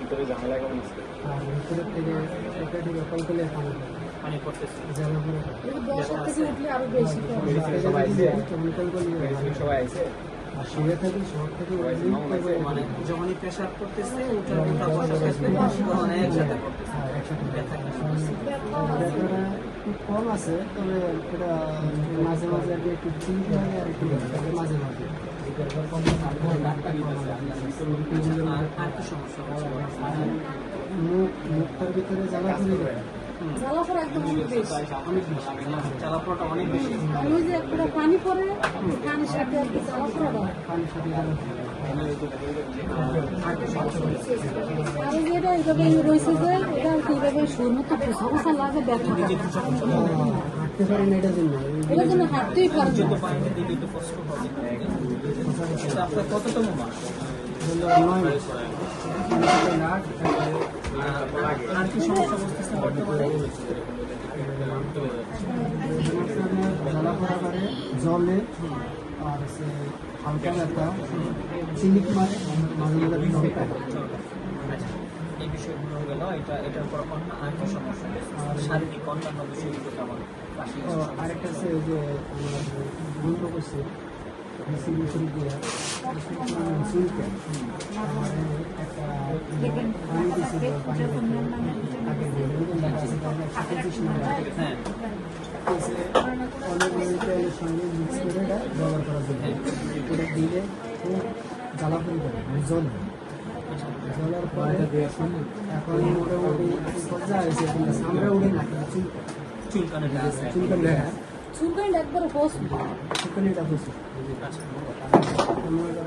ভিতরে ঝামেলা কেমন আছে আর ভিতরের থেকে পড়ে উঠলে আরও বেশি সবাই আইছে তখন কলকলি সবাই আইছে আর শুয়ে থাকি শহর থেকে মানে যখনই প্রেশার করতেছে বসা একসাথে করতেছে হ্যাঁ, ব্যথা খুব কম আছে তবে এটা মাঝে মাঝে আর কি একটু চিন্তা লাগে আর একটু মাঝে মাঝে মুখ মুখটার ভিতরে জ্বালা পড়ে যায় জ্বালা পড়া একদম অনেক বেশি অনেক অনেক যে একটা পানি পড়ে কানের সাথে এটা রয়েছে যে এইভাবে পোষা পোষা লাগে ব্যথা হাঁটতে পারি না এটার জন্য। এটার জন্য হাঁটতেই পারে না। পানিতে দিলে একটু কষ্ট হবে এটা আপনার কততম মাস নয় মাস। পানির নাক আর কি সমস্যা বুঝতেছেন বর্তমানে জ্বালা পড়া করে জলে আর হালকা ব্যথা। চিনিক মারে মাঝে মাঝে আচ্ছা, বিষয়গুলো হয়ে গেল এটা এটার পর অন্য আর কি সমস্যা শারীরিক অন্যান্য বিষয়গুলো কেমন আরেকটা আছে যে বন্ধ করছে দিয়ে একটা পানি পানি নম্বর হ্যাঁ। অনেক তেলের সঙ্গে মিক্স করে এটা ব্যবহার করা এটা দিলে খুব যাবে জল জলের পরে এখন মোটামুটি পর্যায়ে আছে এখন আমরা উড়ে না চুল চুলকানি চুলকানি চুলকানি একবার হোস চুলকানিটা আমরা